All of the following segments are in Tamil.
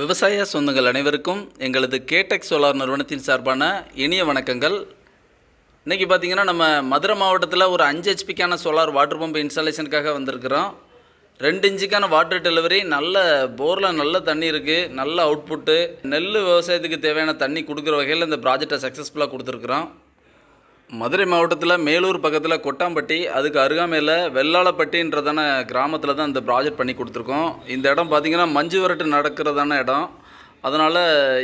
விவசாய சொந்தங்கள் அனைவருக்கும் எங்களது கேடெக் சோலார் நிறுவனத்தின் சார்பான இனிய வணக்கங்கள். இன்றைக்கி பார்த்தீங்கன்னா நம்ம மதுரை மாவட்டத்தில் ஒரு அஞ்சு ஹெச்பிக்கான சோலார் வாட்டர் பம்ப் இன்ஸ்டாலேஷனுக்காக வந்திருக்கிறோம். ரெண்டு இன்ச்சுக்கான வாட்டர் டெலிவரி நல்ல போரில் நல்ல தண்ணி இருக்குது நல்ல அவுட்புட்டு நெல் விவசாயத்துக்கு தேவையான தண்ணி கொடுக்குற வகையில் இந்த ப்ராஜெக்டை சக்ஸஸ்ஃபுல்லாக கொடுத்துருக்குறோம். மதுரை மாவட்டத்தில் மேலூர் பக்கத்தில் கொட்டாம்பட்டி அதுக்கு அருகாமையில் வெள்ளாளப்பட்டின்றதான கிராமத்தில் தான் இந்த ப்ராஜெக்ட் பண்ணி கொடுத்துருக்கோம். இந்த இடம் பார்த்திங்கன்னா மஞ்சு விரட்டு நடக்கிறதான இடம். அதனால்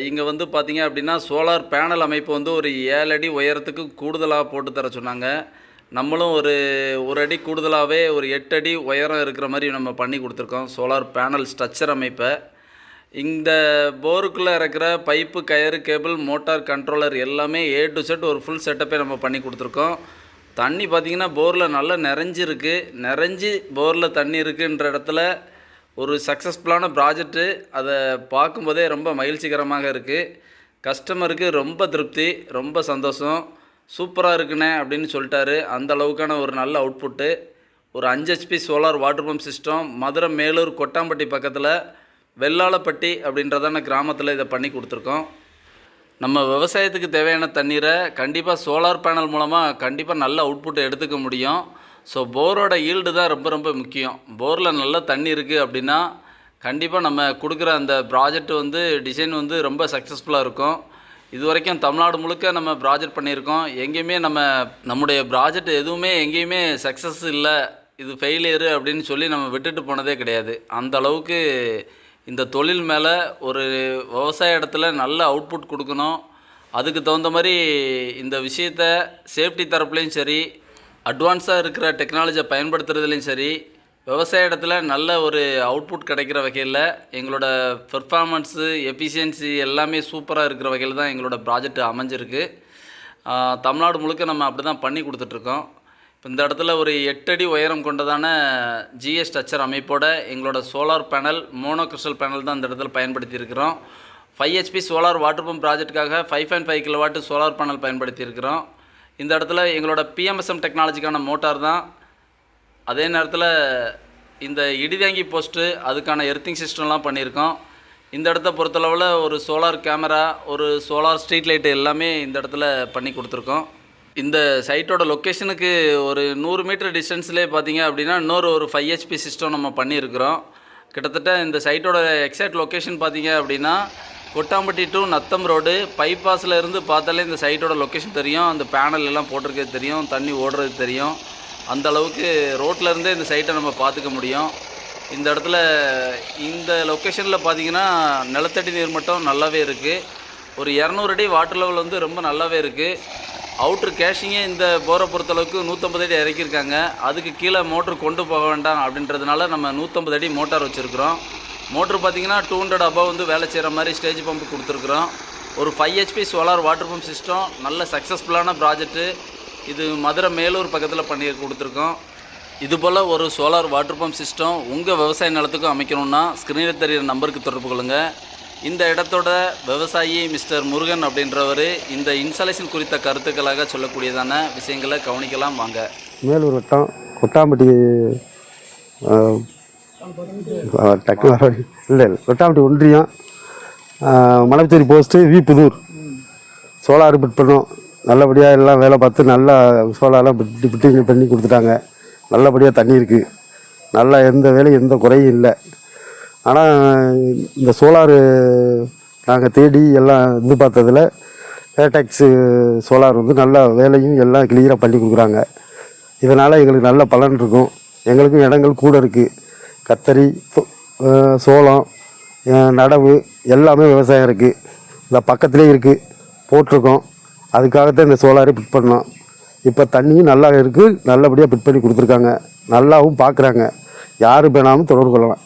இங்கே வந்து பார்த்திங்க அப்படின்னா சோலார் பேனல் அமைப்பு வந்து ஒரு ஏழு அடி உயரத்துக்கு கூடுதலாக போட்டு தர சொன்னாங்க. நம்மளும் ஒரு ஒரு அடி கூடுதலாகவே ஒரு எட்டு அடி உயரம் இருக்கிற மாதிரி நம்ம பண்ணி கொடுத்துருக்கோம். சோலார் பேனல் ஸ்ட்ரக்சர் அமைப்பை. இந்த போருக்குள்ளே இருக்கிற பைப்பு கயறு கேபிள் மோட்டார் கண்ட்ரோலர் எல்லாமே ஏ டு செட் ஒரு ஃபுல் செட்டப்பே நம்ம பண்ணி கொடுத்துருக்கோம். தண்ணி பார்த்திங்கன்னா போரில் நல்லா நிறைஞ்சிருக்கு. நிறைஞ்சி போரில் தண்ணி இருக்குன்ற இடத்துல ஒரு சக்ஸஸ்ஃபுல்லான ப்ராஜெக்ட்டு அதை பார்க்கும்போதே ரொம்ப மகிழ்ச்சிகரமாக இருக்குது கஸ்டமருக்கு ரொம்ப திருப்தி ரொம்ப சந்தோஷம். சூப்பராக இருக்குண்ணே அப்படின்னு சொல்லிட்டாரு. அந்த அளவுக்கான ஒரு நல்ல அவுட்புட்டு ஒரு அஞ்சு HP solar water pump system Madurai Melur Kottampatti பக்கத்தில் வெள்ளாளப்பட்டி அப்படின்றதான கிராமத்தில் இதை பண்ணி கொடுத்துருக்கோம். நம்ம விவசாயத்துக்கு தேவையான தண்ணீரை கண்டிப்பாக சோலார் பேனல் மூலமாக கண்டிப்பாக நல்ல அவுட்புட்டை எடுத்துக்க முடியும். ஸோ போரோட ஈல்டு தான் ரொம்ப ரொம்ப முக்கியம். போரில் நல்ல தண்ணி இருக்குது அப்படின்னா கண்டிப்பாக நம்ம கொடுக்குற அந்த ப்ராஜெக்ட் வந்து டிசைன் வந்து ரொம்ப சக்ஸஸ்ஃபுல்லாக இருக்கும். இது வரைக்கும் தமிழ்நாடு முழுக்க நம்ம ப்ராஜெக்ட் பண்ணியிருக்கோம். எங்கேயுமே நம்ம நம்முடைய ப்ராஜெக்ட் எதுவுமே எங்கேயுமே சக்ஸஸ் இல்லை. இது ஃபெயிலியரு அப்படின்னு சொல்லி நம்ம விட்டுட்டு போனதே கிடையாது. அந்த அளவுக்கு இந்த தொழில் மேலே ஒரு விவசாய இடத்துல நல்ல அவுட்புட் கொடுக்கணும். அதுக்கு தகுந்த மாதிரி இந்த விஷயத்த சேஃப்டி தரப்புலையும் சரி அட்வான்ஸாக இருக்கிற டெக்னாலஜியை பயன்படுத்துறதுலையும் சரி விவசாய இடத்துல நல்ல ஒரு அவுட்புட் கிடைக்கிற வகையில் எங்களோட பெர்ஃபார்மன்ஸு எஃபிஷியன்சி எல்லாமே சூப்பராக இருக்கிற வகையில் தான் எங்களோட ப்ராஜெக்ட் அமைஞ்சிருக்கு. தமிழ்நாடு முழுக்க நம்ம அப்படி தான் பண்ணி கொடுத்துட்ருக்கோம் இப்போ இந்த இடத்துல ஒரு எட்டடி உயரம் கொண்டதான ஜிஎஸ் ஸ்ட்ரக்சர் அமைப்போட எங்களோட solar panel mono crystal panel தான் இந்த இடத்துல பயன்படுத்தி இருக்கிறோம் five HP solar water pump ப்ராஜெக்ட்டுக்காக five point five kilo watt solar panel பயன்படுத்தி இருக்கிறோம் இந்த இடத்துல எங்களோட பிஎம்எஸ்எம் டெக்னாலஜிக்கான மோட்டார் தான். அதே நேரத்தில் இந்த இடிதாங்கி போஸ்ட்டு அதுக்கான எர்த்திங் சிஸ்டம்லாம் பண்ணியிருக்கோம். இந்த இடத்த பொறுத்தளவில் ஒரு சோலார் கேமரா ஒரு சோலார் ஸ்ட்ரீட் லைட்டு எல்லாமே இந்த இடத்துல பண்ணி கொடுத்துருக்கோம். இந்த சைட்டோட லொக்கேஷனுக்கு ஒரு நூறு மீட்டர் டிஸ்டன்ஸ்லேயே பார்த்தீங்க அப்படின்னா இன்னொரு ஒரு ஃபைவ் ஹெச்பி சிஸ்டம் நம்ம பண்ணியிருக்கிறோம். கிட்டத்தட்ட இந்த சைட்டோட எக்ஸாக்ட் லொக்கேஷன் பார்த்தீங்க அப்படின்னா கொட்டாம்பட்டி டு நத்தம் ரோடு பைபாஸில் இருந்து பார்த்தாலே இந்த சைட்டோட லொக்கேஷன் தெரியும். அந்த பேனல் எல்லாம் போட்டிருக்கிறது தெரியும். தண்ணி ஓடுறது தெரியும். அந்த அளவுக்கு ரோட்ல இருந்தே இந்த சைட்டை நம்ம பார்த்துக்க முடியும். இந்த இடத்துல இந்த லொக்கேஷனில் பார்த்தீங்கன்னா நிலத்தடி நீர் மட்டம் நல்லாவே இருக்குது ஒரு இரநூறு அடி வாட்டர் லெவல் வந்து ரொம்ப நல்லாவே இருக்குது அவுட்ரு கேஷிங்கே இந்த போரை பொறுத்தளவுக்கு நூற்றம்பது அடி இறக்கியிருக்காங்க. அதுக்கு கீழே மோட்ரு கொண்டு போக வேண்டாம் அப்படின்றதுனால நம்ம நூற்றம்பது அடி மோட்டார் வச்சுருக்குறோம். மோட்ரு பார்த்தீங்கன்னா டூ ஹண்ட்ரட் அபவ் வந்து வேலை செய்கிற மாதிரி ஸ்டேஜ் பம்ப் கொடுத்துருக்குறோம். ஒரு five HP solar water pump system நல்ல சக்ஸஸ்ஃபுல்லான ப்ராஜெக்ட்டு இது மதுரை மேலூர் பக்கத்தில் பண்ணி கொடுத்துருக்கோம். இது போல் ஒரு சோலார் வாட்டர் பம்ப் சிஸ்டம் உங்கள் விவசாய நிலத்துக்கும் அமைக்கணும்னா ஸ்க்ரீனில் தெரிகிற நம்பருக்கு தொடர்பு கொள்ளுங்கள் இந்த இடத்தோட விவசாயி மிஸ்டர் முருகன் அப்படின்றவர் இந்த இன்ஸ்டாலேஷன் குறித்த கருத்துக்களாக சொல்லக்கூடியதான விஷயங்களை கவனிக்கலாம் வாங்க. மேலூர் வட்டம் கொட்டாம்பட்டி டெக்னாலஜி இல்லை இல்லை கொட்டாம்பட்டி ஒன்றியம் Malaicheri post V Pudur solar fit பண்ணோம். நல்லபடியாக எல்லாம் வேலை பார்த்து நல்லா சோலாரெலாம் பிட்டு பிட்டிங் பண்ணி கொடுத்துட்டாங்க. நல்லபடியாக தண்ணி இருக்குது நல்லா எந்த வேலையும் எந்த குறையும் இல்லை. ஆனால் இந்த சோலாரு நாங்கள் தேடி எல்லாம் இது பார்த்ததில் ஏடெக்ஸு சோலார் வந்து நல்லா வேலையும் எல்லாம் கிளியராக பண்ணி கொடுக்குறாங்க. இதனால் எங்களுக்கு நல்ல பலன் இருக்கும். எங்களுக்கும் இடங்கள் கூட இருக்குது கத்தரி சோளம் நடவு எல்லாமே விவசாயம் இருக்குது இந்த பக்கத்துலேயே இருக்குது போட்டிருக்கோம். அதுக்காகத்தான் இந்த சோலாரை பிட் பண்ணோம். இப்போ தண்ணியும் நல்லா இருக்குது நல்லபடியாக பிட் பண்ணி கொடுத்துருக்காங்க. நல்லாவும் பார்க்குறாங்க யார் வேணாலும் தொடர்பு கொள்ளலாம்.